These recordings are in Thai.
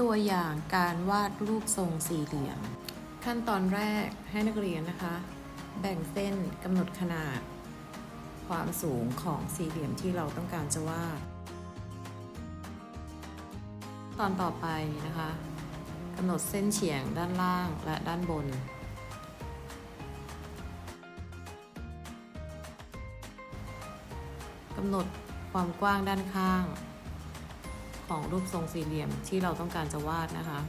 ตัวอย่างการวาดรูปทรงสี่เหลี่ยม ขั้นตอนแรกให้นักเรียนนะคะ แบ่งเส้นกำหนดขนาด ความสูงของสี่เหลี่ยมที่เราต้องการจะวาด ตอนต่อไปนะคะกำหนดเส้นเฉียงด้านล่างและด้านบน กำหนดความกว้างด้านข้าง ของรูปทรงสี่เหลี่ยมที่เราต้องการจะวาดนะคะ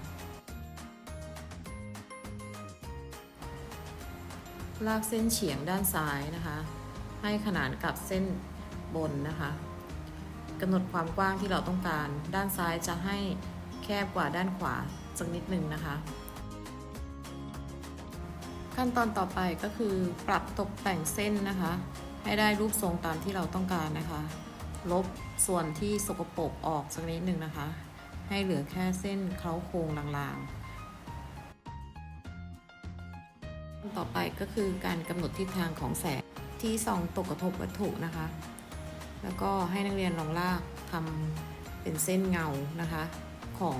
ลากเส้นเฉียงด้านซ้ายนะคะ ให้ขนานกับเส้นบนนะคะกำหนดความกว้างที่เราต้องการ ด้านซ้ายจะให้แคบกว่าด้านขวาสักนิดหนึ่งนะคะ ขั้นตอนต่อไปก็คือปรับตกแต่งเส้นนะคะ ให้ได้รูปทรงตามที่เราต้องการนะคะ ลบส่วนที่สกปรกออกสักนิดหนึ่งนะคะ ให้เหลือแค่เส้นเคล้าโครงลางๆ ต่อไปก็คือการกำหนดทิศทางของแสงที่ส่องตกกระทบวัตถุนะคะ แล้วก็ให้นักเรียนลองลากทำเป็นเส้นเงานะคะ ของ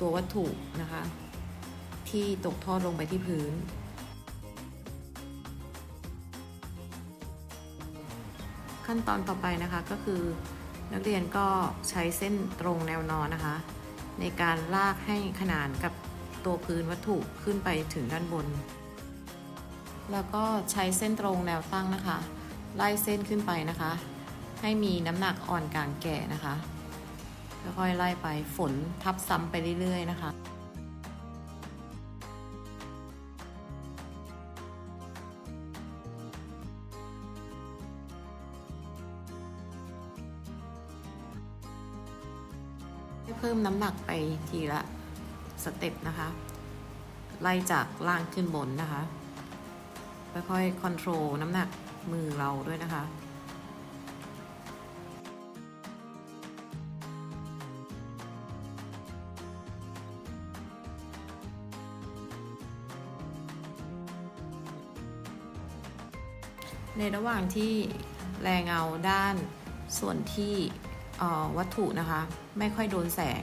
ตัววัตถุนะคะ ที่ตกทอดลงไปที่พื้น ขั้นตอนต่อไปนะคะก็คือนักเรียนก็ใช้เส้นตรงแนวนอนนะคะ ในการลากให้ขนานกับตัวพื้นวัตถุขึ้นไปถึงด้านบน แล้วก็ใช้เส้นตรงแนวตั้งนะคะ ไล่เส้นขึ้นไปนะคะ ให้มีน้ำหนักอ่อนกลางแก่นะคะค่อยๆไล่ไปฝนทับซ้ำไปเรื่อยๆนะคะ ให้เพิ่มน้ำหนักไปทีละสเต็ปนะคะ ไล่จากล่างขึ้นบนนะคะ ค่อยๆคอนโทรลน้ำหนักมือเราด้วยนะคะในระหว่างที่แรงเงาด้านส่วนที่ วัตถุนะคะ ไม่ค่อยโดนแสง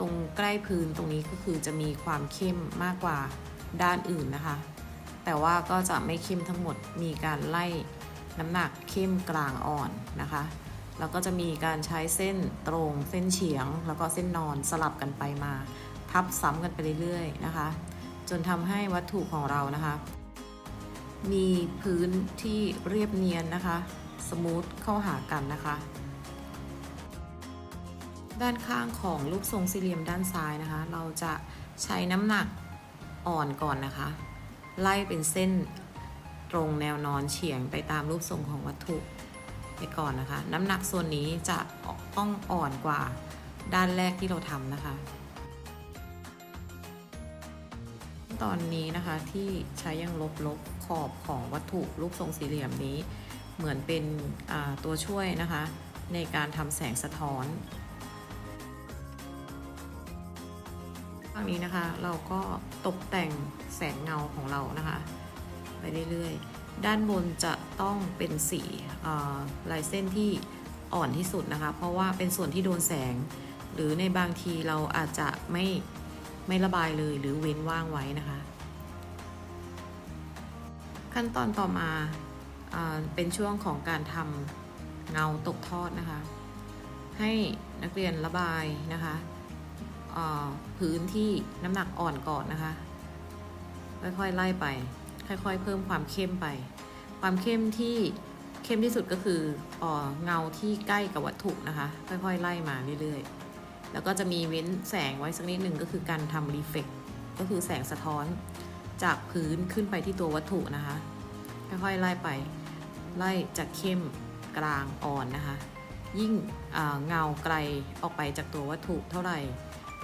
ตรงใกล้พื้นตรงนี้ก็คือจะมีความเข้มมากกว่าด้านอื่นนะคะ แต่ว่าก็จะไม่เข้มทั้งหมดมีการไล่น้ำหนักเข้มกลางอ่อนนะคะ แล้วก็จะมีการใช้เส้นตรงเส้นเฉียง แล้วก็เส้นนอนสลับกันไปมา ทับซ้ำกันไปเรื่อยๆนะคะ จนทำให้วัตถุของเรานะคะ มีพื้นที่เรียบเนียนนะคะ สมูทเข้าหากันนะคะ ด้านข้างของรูปทรงสี่เหลี่ยมด้านซ้ายนะคะ เราจะใช้น้ำหนักอ่อนก่อนนะคะ ไล่เป็นเส้นตรงแนวนอนเฉียงไปตามรูปทรงของวัตถุไปก่อนนะคะ น้ำหนักส่วนนี้จะต้องอ่อนกว่าด้านแรกที่เราทำนะคะ ตอนนี้นะคะที่ใช้ยังลบลบขอบของวัตถุรูปทรงสี่เหลี่ยมนี้ เหมือนเป็นตัวช่วยนะคะ ในการทำแสงสะท้อน ข้างนี้นะคะเราก็ตกแต่งแสงเงาของเรานะคะ ไปเรื่อยๆ ด้านบนจะต้องเป็นสีลายเส้นที่อ่อนที่สุดนะคะ เพราะว่าเป็นส่วนที่โดนแสง หรือในบางทีเราอาจจะไม่ไม่ระบายเลยหรือเว้นว่างไว้นะคะ ขั้นตอนต่อมาเป็นช่วงของการทำเงาตกทอดนะคะ ให้นักเรียนระบายนะคะ พื้นที่น้ำหนักอ่อนก่อนนะคะ ค่อยๆไล่ไป ค่อยๆ เพิ่มความเข้มไป ความเข้มที่เข้มที่สุดก็คืออเงาที่ใกล้กับวัตถุนะคะ ค่อยๆ ไล่มาเรื่อยๆ แล้วก็จะมีเว้นแสงไว้สักนิดหนึ่งก็คือการทำรีเฟกก็คือแสงสะท้อนจากพื้นขึ้นไปที่ตัววัตถุนะคะ ค่อยๆไล่ไป ไล่จากเข้มกลางอ่อนนะคะ ยิ่งเงาไกลออกไปจากตัววัตถุเท่าไหร่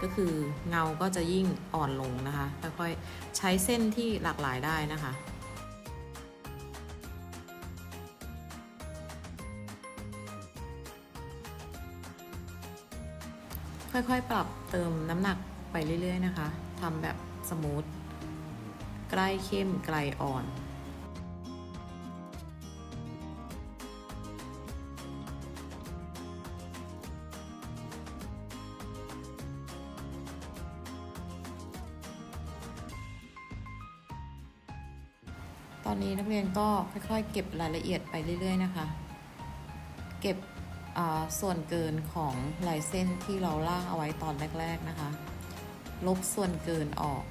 ก็คือเงาก็จะยิ่งอ่อนลงนะคะค่อยๆใช้เส้นที่หลากหลายได้นะคะค่อยๆ ปรับเติมน้ำหนักไปเรื่อย ๆ นะคะ ทำแบบสมูท ใกล้เข้มไกลอ่อน ตอนนี้นักเรียนก็ค่อยๆ เก็บรายละเอียดไปเรื่อย ๆ นะคะ เก็บส่วนเกินของลายเส้นที่เราล่างเอาไว้ตอนแรก ๆ นะคะ ลบส่วนเกินออก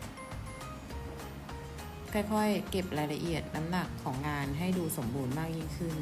ค่อยๆ เก็บรายละเอียดน้ำหนักของงานให้ดูสมบูรณ์มากยิ่งขึ้น